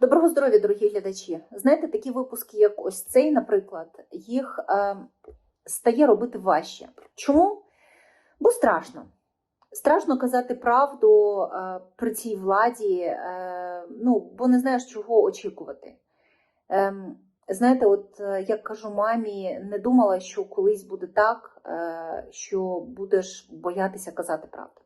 Доброго здоров'я, дорогі глядачі. Знаєте, такі випуски, як ось цей, наприклад, їх е, стає робити важче. Чому? Бо страшно. Страшно казати правду е, при цій владі, е, ну, бо не знаєш, чого очікувати. Ем, знаєте, от е, як кажу мамі, не думала, що колись буде так, е, що будеш боятися казати правду.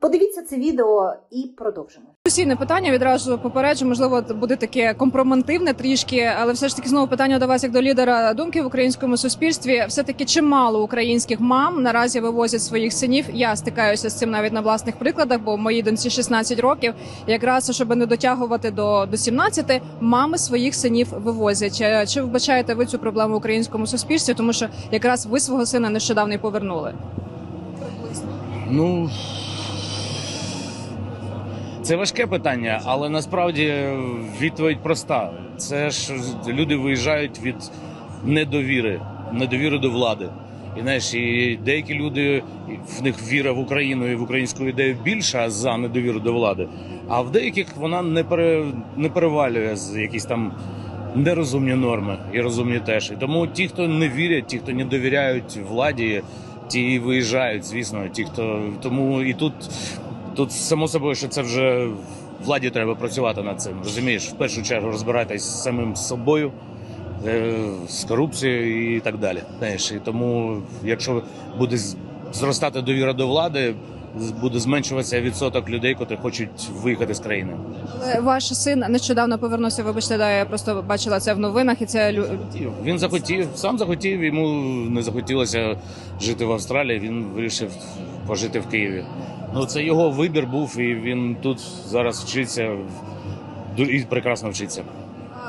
Подивіться це відео і продовжимо. Дискусійне питання відразу попереджу, можливо, буде таке компроментивне трішки, але все ж таки знову питання до вас як до лідера думки в українському суспільстві. Все таки чимало українських мам наразі вивозять своїх синів. Я стикаюся з цим навіть на власних прикладах, бо моїй доньці 16 років. Якраз щоб не дотягувати до, до 17, мами своїх синів вивозять. Чи, чи вбачаєте ви цю проблему в українському суспільстві? Тому що якраз ви свого сина нещодавно й повернули. Ну це важке питання, але насправді відповідь проста. Це ж люди виїжджають від недовіри, недовіри до влади. І знаєш, і деякі люди в них віра в Україну і в українську ідею більша за недовіру до влади, а в деяких вона не пере, не перевалює з якісь там нерозумні норми і розумні теж. І тому ті, хто не вірять, ті, хто не довіряють владі, ті виїжджають, звісно. Ті, хто тому і тут, тут само собою, що це вже владі треба працювати над цим. Розумієш, в першу чергу розбиратись з самим собою. е, З корупцією і так далі. Знаєш, і тому, якщо буде зростати довіра до влади, буде зменшуватися відсоток людей, котрі хочуть виїхати з країни. Ваш син нещодавно повернувся. Вибачте, да, я просто бачила це в новинах, і це лю- Захотів. Він захотів, сам захотів, йому не захотілося жити в Австралії. Він вирішив пожити в Києві. Ну це його вибір був, і він тут зараз вчиться і прекрасно вчиться.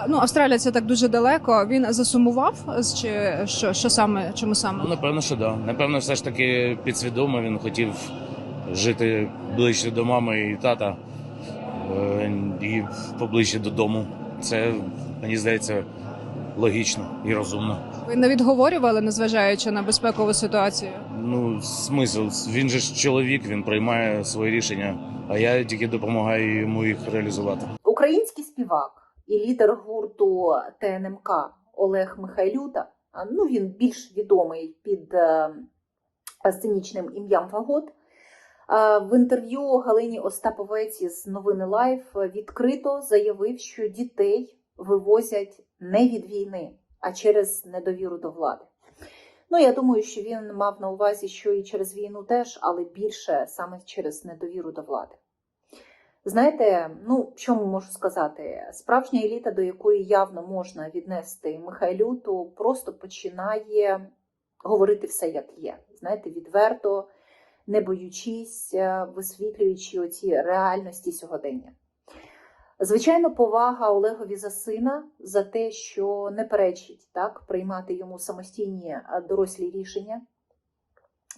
Ну, Австралія це так дуже далеко. Він засумував чи що, що саме, чому Ну саме? напевно, що да. Напевно, все ж таки підсвідомо він хотів жити ближче до мами і тата е, і поближче додому. Це мені здається логічно і розумно. Ви не відговорювали, незважаючи на безпекову ситуацію. Ну, смисл. Він же ж чоловік, він приймає свої рішення, а я тільки допомагаю йому їх реалізувати. Український співак і лідер гурту ТНМК Олег Михайлюта. а, Ну він більш відомий під е, сценічним ім'ям Фагот. е, В інтерв'ю Галині Остаповець із новини Лайф відкрито заявив, що дітей вивозять не від війни, а через недовіру до влади. Ну, я думаю, що він мав на увазі, що і через війну теж, але більше саме через недовіру до влади. Знаєте, ну що можу сказати? Справжня еліта, до якої явно можна віднести Михайлюту, просто починає говорити все як є. Знаєте, відверто, не боючись, висвітлюючи оці реальності сьогодення. Звичайно, повага Олегові за сина за те, що не перечить так, приймати йому самостійні е, дорослі рішення,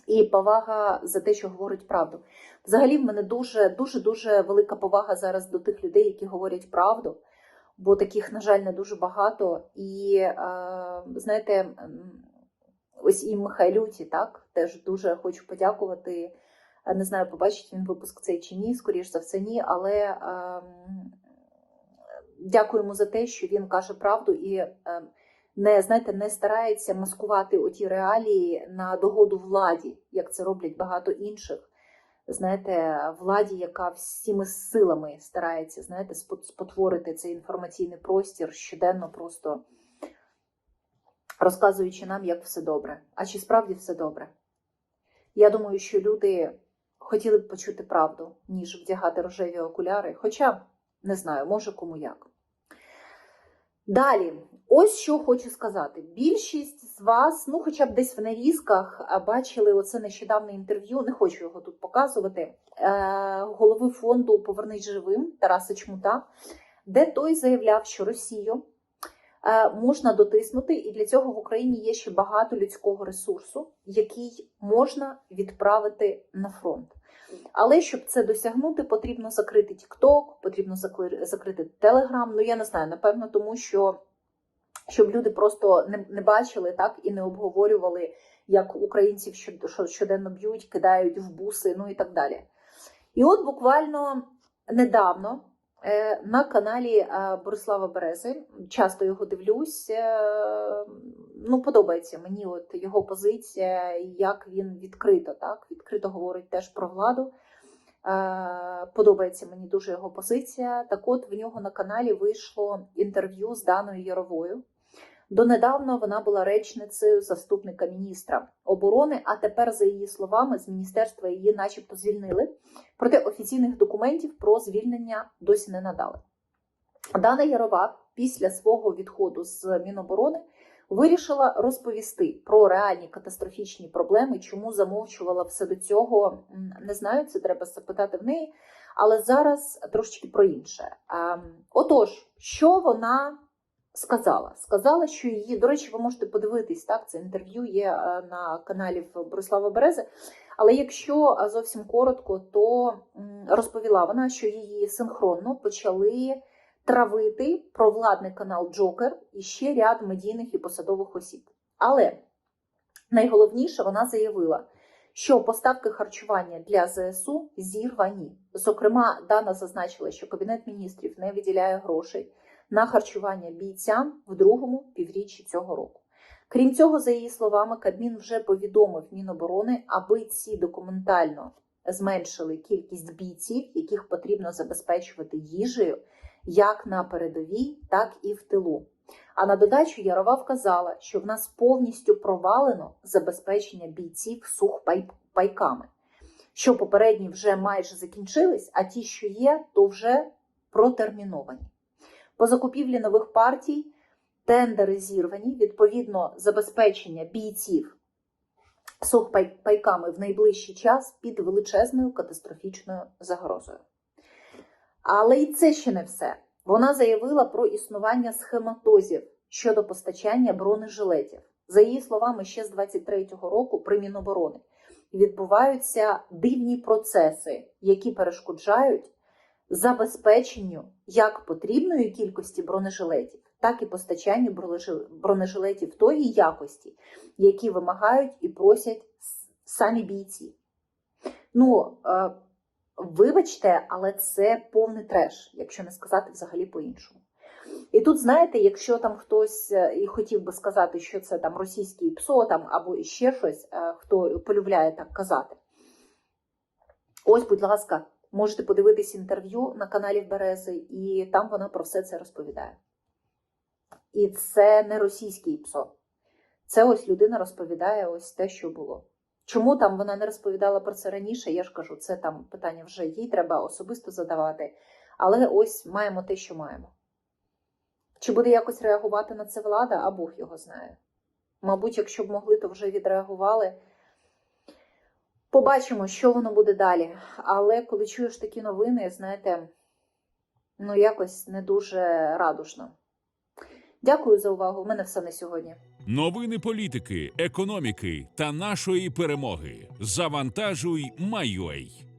і повага за те, що говорить правду. Взагалі, в мене дуже дуже дуже велика повага зараз до тих людей, які говорять правду, бо таких, на жаль, не дуже багато. І е, знаєте, ось і Михайлюті, так теж дуже хочу подякувати. Е, Не знаю, побачить він випуск цей чи ні, скоріш за все, ні, але е, м, дякуємо за те, що він каже правду і е, не знаєте, не старається маскувати оті реалії на догоду владі, як це роблять багато інших. Знаєте, владі, яка всіми силами старається, знаєте, спот- спотворити цей інформаційний простір щоденно, просто розказуючи нам, як все добре. А чи справді все добре? Я думаю, що люди хотіли б почути правду, ніж вдягати рожеві окуляри, хоча не знаю, може кому як. Далі, ось що хочу сказати. Більшість з вас, ну хоча б десь в нарізках, бачили оце нещодавне інтерв'ю, не хочу його тут показувати, е, голови фонду Повернись живим Тараса Чмута, де той заявляв, що Росію е, можна дотиснути, і для цього в Україні є ще багато людського ресурсу, який можна відправити на фронт. Але щоб це досягнути, потрібно закрити TikTok, потрібно закрити Telegram. Ну я не знаю, напевно, тому що щоб люди просто не, не бачили так і не обговорювали, як українців що- що- щоденно б'ють, кидають в буси, ну і так далі. І от буквально недавно на каналі е, Борислава Берези. Часто його дивлюсь. Е, Ну, подобається мені от його позиція, як він відкрито, так, відкрито говорить теж про владу. Е, Подобається мені дуже його позиція. Так от в нього на каналі вийшло інтерв'ю з Даною Яровою. Донедавна вона була речницею заступника міністра оборони, а тепер, за її словами, з міністерства її начебто звільнили. Проте офіційних документів про звільнення досі не надали. Дана Ярова після свого відходу з Міноборони вирішила розповісти про реальні катастрофічні проблеми, чому замовчувала все до цього. Не знаю, це треба запитати в неї. Але зараз трошечки про інше. Ем, Отож, що вона сказала? Сказала, що її, до речі, ви можете подивитись, так, це інтерв'ю є е, на каналі Борислава Берези. Але якщо е, зовсім коротко, то розповіла вона, що її синхронно почали травити провладний канал Джокер і ще ряд медійних і посадових осіб. Але найголовніше вона заявила, що поставки харчування для ЗСУ зірвані. Зокрема, Дана зазначила, що Кабінет міністрів не виділяє грошей на харчування бійцям в другому півріччі цього року. Крім цього, за її словами, Кабмін вже повідомив Міноборони, аби ці документально зменшили кількість бійців, яких потрібно забезпечувати їжею як на передовій, так і в тилу. А на додачу Ярова вказала, що в нас повністю провалено забезпечення бійців сухпайками, що попередні вже майже закінчились, а ті, що є, то вже протерміновані. По закупівлі нових партій тендери зірвані, відповідно, забезпечення бійців сухпайками в найближчий час під величезною катастрофічною загрозою. Але і це ще не все. Вона заявила про існування схематозів щодо постачання бронежилетів. За її словами, ще з 23-го року при Міноборони відбуваються дивні процеси, які перешкоджають забезпеченню як потрібної кількості бронежилетів, так і постачанню бронежилетів тої якості, які вимагають і просять самі бійці. Ну, е, Вибачте, але це повний треш, якщо не сказати взагалі по-іншому. І тут, знаєте, якщо там хтось е, і хотів би сказати, що це там російський ПСО там, або ще щось, е, хто полюбляє так казати. Ось, будь ласка, можете подивитись інтерв'ю на каналі Берези, і там вона про все це розповідає. І це не російський ПСО. Це ось людина розповідає ось те, що було. Чому там вона не розповідала про це раніше? Я ж кажу, це там питання вже їй треба особисто задавати. Але ось маємо те, що маємо. Чи буде якось реагувати на це влада, а Бог його знає. Мабуть, якщо б могли, то вже відреагували. Побачимо, що воно буде далі. Але коли чуєш такі новини, знаєте, ну якось не дуже радужно. Дякую за увагу. У мене все на сьогодні. Новини політики, економіки та нашої перемоги. Завантажуй, Майой.